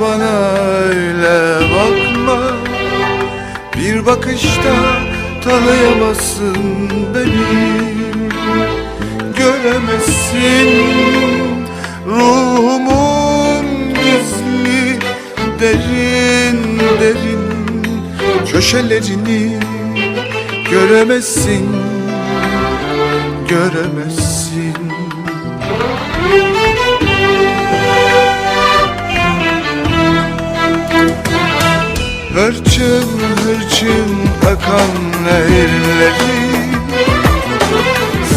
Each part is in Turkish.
bana öyle bakma. Bir bakışta tanıyamazsın beni. Göremezsin ruhumun gizli Derin derin köşelerini Göremezsin, göremezsin. Hırçın hırçın akan nehirleri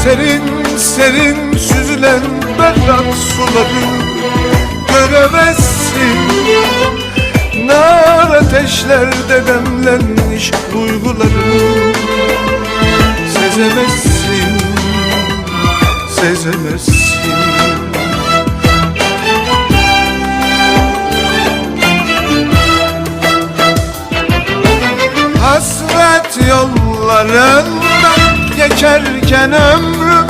Serin serin süzülen berrak suları Göremezsin. Nar ateşlerde demlenmiş duyguları Sezemezsin Sezemezsin Hasret yollarında geçerken ömrüm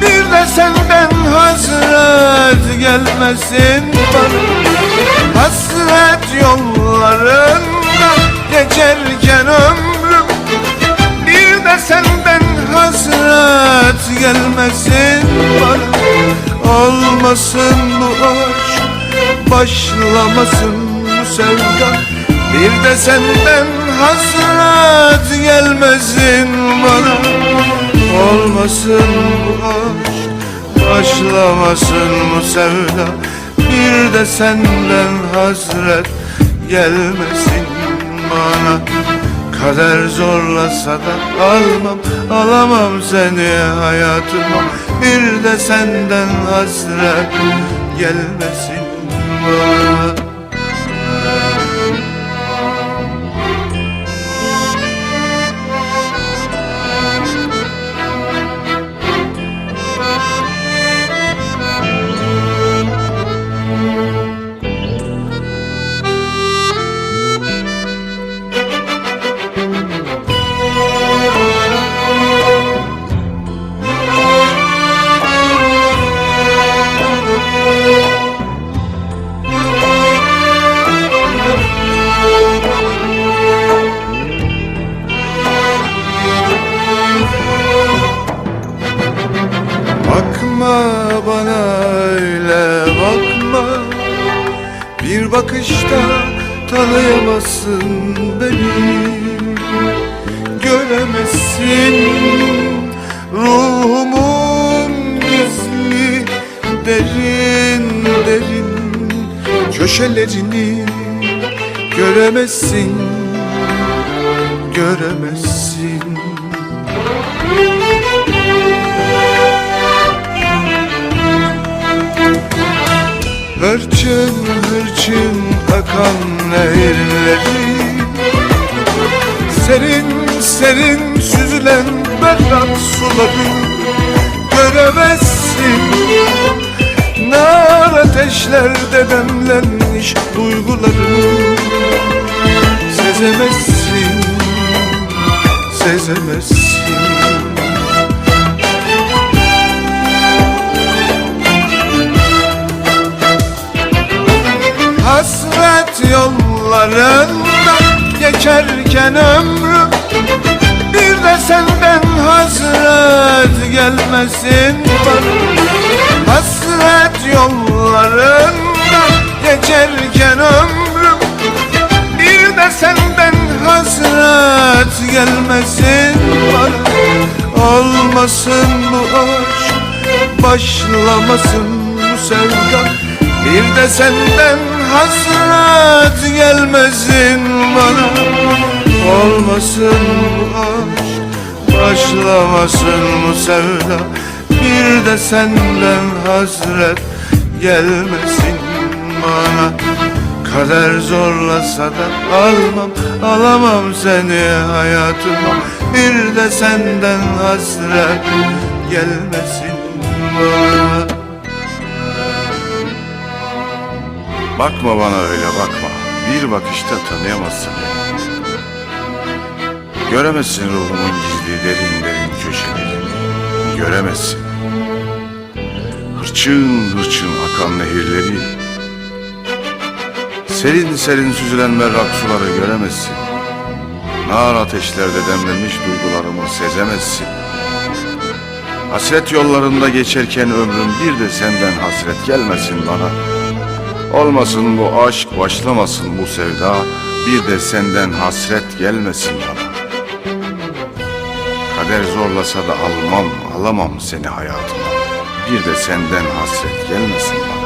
Bir de senden hasret gelmesin bana. Hasret yollarında geçerken ömrüm Bir de senden hasret gelmesin bana. Olmasın bu aşk başlamasın bu sevda Bir de senden hasret gelmesin bana. Olmasın bu aşk başlamasın bu sevda. Bir de senden hasret gelmesin bana. Kader zorlasa da almam, alamam seni hayatıma. Bir de senden hasret gelmesin bana bakışta tanıyamazsın beni. Göremezsin ruhumun gizli derin derin köşelerini Göremezsin, göremezsin Hırçın hırçın akan nehirleri. Serin serin süzülen berrak suları Göremezsin. Nar ateşlerde demlenmiş duyguları Sezemezsin Sezemezsin yollarında geçerken ömrüm Bir de senden hasret gelmesin. Bana Hasret yollarında geçerken ömrüm Bir de senden hasret gelmesin. Bana Olmasın bu aşk başlamasın bu sevda Bir de senden hasret gelmesin bana. Olmasın bu aşk başlamasın bu sevda. Bir de senden hasret gelmesin bana. Kader zorlasa da almam, alamam seni hayatıma. Bir de senden hasret gelmesin bana Bakma bana öyle bakma. Bir bakışta tanıyamazsın beni. Göremezsin ruhumun gizli derin derin köşelerini. Göremezsin. Hırçın hırçın akan nehirleri. Serin serin süzülen berrak suları göremezsin. Nar ateşlerde demlenmiş duygularımı sezemezsin. Hasret yollarında geçerken ömrüm bir de senden hasret gelmesin bana. Olmasın bu aşk, başlamasın bu sevda, bir de senden hasret gelmesin bana. Kader zorlasa da almam, alamam seni hayatıma. Bir de senden hasret gelmesin bana.